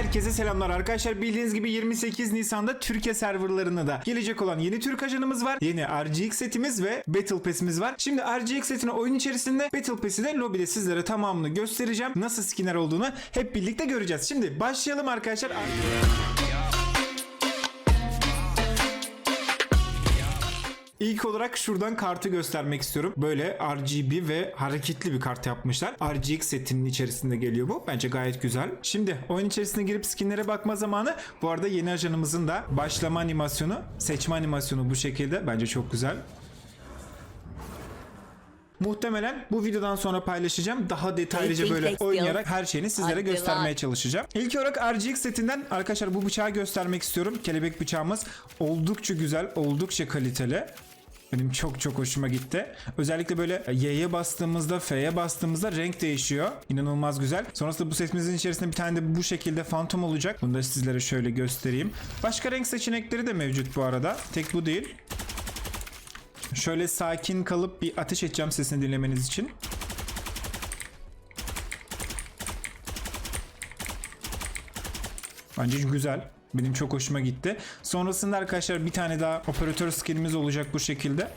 Herkese selamlar arkadaşlar. Bildiğiniz gibi 28 Nisan'da Türkiye serverlarına da gelecek olan yeni Türk ajanımız var. Yeni RGX setimiz ve Battle Pass'imiz var. Şimdi RGX setini oyun içerisinde Battle Pass'i de lobide sizlere tamamını göstereceğim. Nasıl skinler olduğunu hep birlikte göreceğiz. Şimdi başlayalım arkadaşlar. İlk olarak şuradan kartı göstermek istiyorum. Böyle RGB ve hareketli bir kart yapmışlar. RGX setinin içerisinde geliyor bu. Bence gayet güzel. Şimdi oyun içerisine girip skinlere bakma zamanı. Bu arada yeni ajanımızın da başlama animasyonu, seçme animasyonu bu şekilde. Bence çok güzel. Muhtemelen bu videodan sonra paylaşacağım. Daha detaylıca böyle oynayarak her şeyini sizlere göstermeye çalışacağım. İlk olarak RGX setinden arkadaşlar bu bıçağı göstermek istiyorum. Kelebek bıçağımız oldukça güzel, oldukça kaliteli. Benim çok çok hoşuma gitti. Özellikle böyle Y'ye bastığımızda, F'ye bastığımızda renk değişiyor. İnanılmaz güzel. Sonrasında bu setimizin içerisinde bir tane de bu şekilde Phantom olacak. Bunu da sizlere şöyle göstereyim. Başka renk seçenekleri de mevcut bu arada. Tek bu değil. Şöyle sakin kalıp bir ateş edeceğim sesini dinlemeniz için. Bence güzel. Benim çok hoşuma gitti. Sonrasında arkadaşlar bir tane daha operatör skillimiz olacak bu şekilde.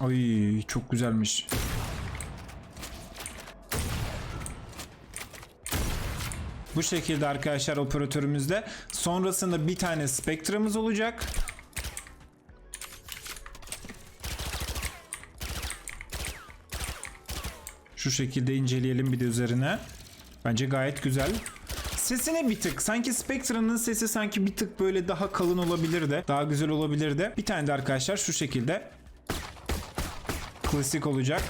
Ay çok güzelmiş. Bu şekilde arkadaşlar operatörümüzde. Sonrasında bir tane Spectre'ımız olacak. Şu şekilde inceleyelim bir de üzerine. Bence gayet güzel. Sesine bir tık. Sanki Spectre'ın sesi sanki bir tık böyle daha kalın olabilirdi. Daha güzel olabilirdi. Bir tane de arkadaşlar şu şekilde. Klasik olacak.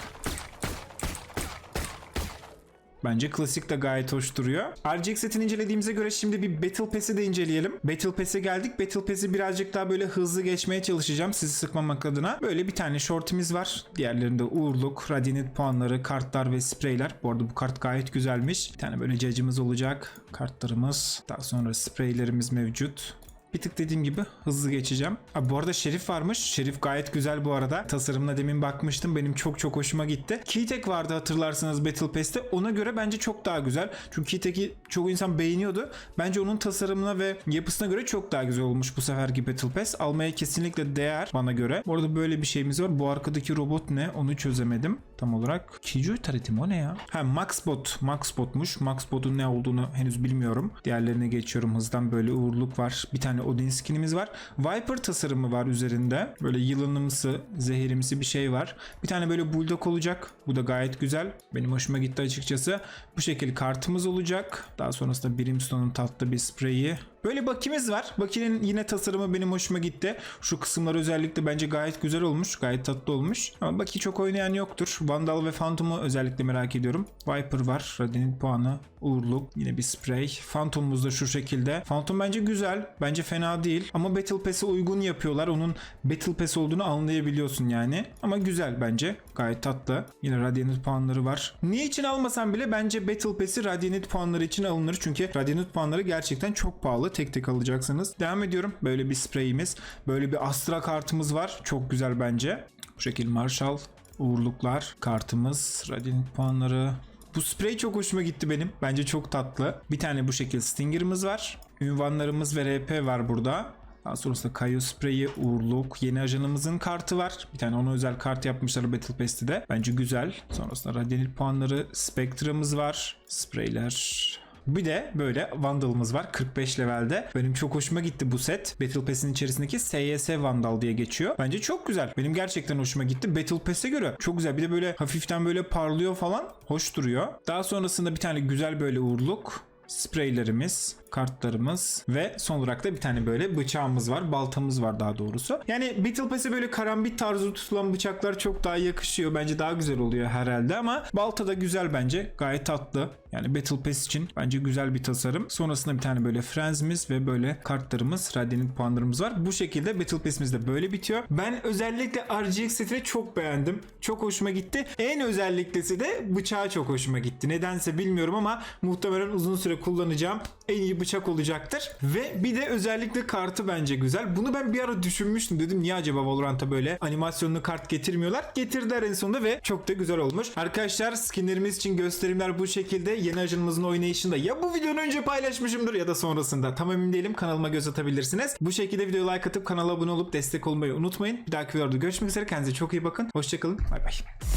Bence klasik de gayet hoş duruyor. RGX setini incelediğimize göre şimdi bir Battle Pass'i de inceleyelim. Battle Pass'e geldik. Battle Pass'i birazcık daha böyle hızlı geçmeye çalışacağım sizi sıkmamak adına. Böyle bir tane shortimiz var. Diğerlerinde uğurluk, radyanit puanları, kartlar ve spreyler. Bu arada bu kart gayet güzelmiş. Bir tane böyle cacımız olacak. Kartlarımız. Daha sonra spreylerimiz mevcut. Bir tık dediğim gibi hızlı geçeceğim. Abi bu arada Şerif varmış. Şerif gayet güzel bu arada. Tasarımına demin bakmıştım. Benim çok çok hoşuma gitti. Keytek vardı hatırlarsanız Battle Pass'te. Ona göre bence çok daha güzel. Çünkü Keytek'i çok insan beğeniyordu. Bence onun tasarımına ve yapısına göre çok daha güzel olmuş bu seferki Battle Pass. Almaya kesinlikle değer bana göre. Bu arada böyle bir şeyimiz var. Bu arkadaki robot ne? Onu çözemedim tam olarak. Kijoy tareti mi? O ne ya? Ha Maxbot. Maxbot'muş. Maxbot'un ne olduğunu henüz bilmiyorum. Diğerlerine geçiyorum hızdan. Böyle uğurluk var. Bir tane Odin skinimiz var. Viper tasarımı var üzerinde. Böyle yılanımsı, zehirimsi bir şey var. Bir tane böyle bulldog olacak. Bu da gayet güzel. Benim hoşuma gitti açıkçası. Bu şekilde kartımız olacak. Daha sonrasında Brimstone'un tatlı bir spreyi. Böyle bakimiz var. Bakinin yine tasarımı benim hoşuma gitti. Şu kısımlar özellikle bence gayet güzel olmuş. Gayet tatlı olmuş. Ama Baki çok oynayan yoktur. Vandal ve Phantom'u özellikle merak ediyorum. Viper var. Radiant puanı. Uğurluk. Yine bir spray. Phantom'umuz da şu şekilde. Phantom bence güzel. Bence fena değil. Ama Battle Pass'e uygun yapıyorlar. Onun Battle Pass olduğunu anlayabiliyorsun yani. Ama güzel bence. Gayet tatlı. Yine Radiant puanları var. Niye için almasam bile bence Battle Pass'i Radiant puanları için alınır. Çünkü Radiant puanları gerçekten çok pahalı. Tek tek alacaksınız. Devam ediyorum. Böyle bir spreyimiz. Böyle bir Astra kartımız var. Çok güzel bence. Bu şekil Marshall. Uğurluklar. Kartımız. Radiant puanları. Bu sprey çok hoşuma gitti benim. Bence çok tatlı. Bir tane bu şekil Stinger'ımız var. Ünvanlarımız ve RP var burada. Daha sonrasında Kayo Spray'i, Uğurluk, yeni ajanımızın kartı var. Bir tane ona özel kart yapmışlar Battle Pass'te de. Bence güzel. Sonrasında Radiant puanları, Spectre'ımız var. Spreyler, bir de böyle Vandal'ımız var 45 levelde. Benim çok hoşuma gitti bu set. Battle Pass'in içerisindeki SYS Vandal diye geçiyor. Bence çok güzel. Benim gerçekten hoşuma gitti. Battle Pass'e göre çok güzel. Bir de böyle hafiften böyle parlıyor falan. Hoş duruyor. Daha sonrasında bir tane güzel böyle uğurluk spreylerimiz, kartlarımız ve son olarak da bir tane böyle bıçağımız var. Baltamız var daha doğrusu. Yani Battle Pass'e böyle karambit tarzı tutulan bıçaklar çok daha yakışıyor. Bence daha güzel oluyor herhalde ama balta da güzel bence. Gayet tatlı. Yani Battle Pass için bence güzel bir tasarım. Sonrasında bir tane böyle frenzimiz ve böyle kartlarımız, Radiant puanlarımız var. Bu şekilde Battle Pass'imiz de böyle bitiyor. Ben özellikle RGX setini çok beğendim. Çok hoşuma gitti. En özelliklisi de bıçağı çok hoşuma gitti. Nedense bilmiyorum ama muhtemelen uzun süre kullanacağım en iyi bıçak olacaktır. Ve bir de özellikle kartı bence güzel. Bunu ben bir ara düşünmüştüm. Dedim niye acaba Valorant'a böyle animasyonlu kart getirmiyorlar? Getirdiler en sonunda ve çok da güzel olmuş. Arkadaşlar skinlerimiz için gösterimler bu şekilde. Yeni ajanımızın oynayışında ya bu videonun önce paylaşmışımdır ya da sonrasında. Tam emin değilim. Kanalıma göz atabilirsiniz. Bu şekilde videoya like atıp kanala abone olup destek olmayı unutmayın. Bir dahaki videoda görüşmek üzere. Kendinize çok iyi bakın. Hoşçakalın. Bay bay.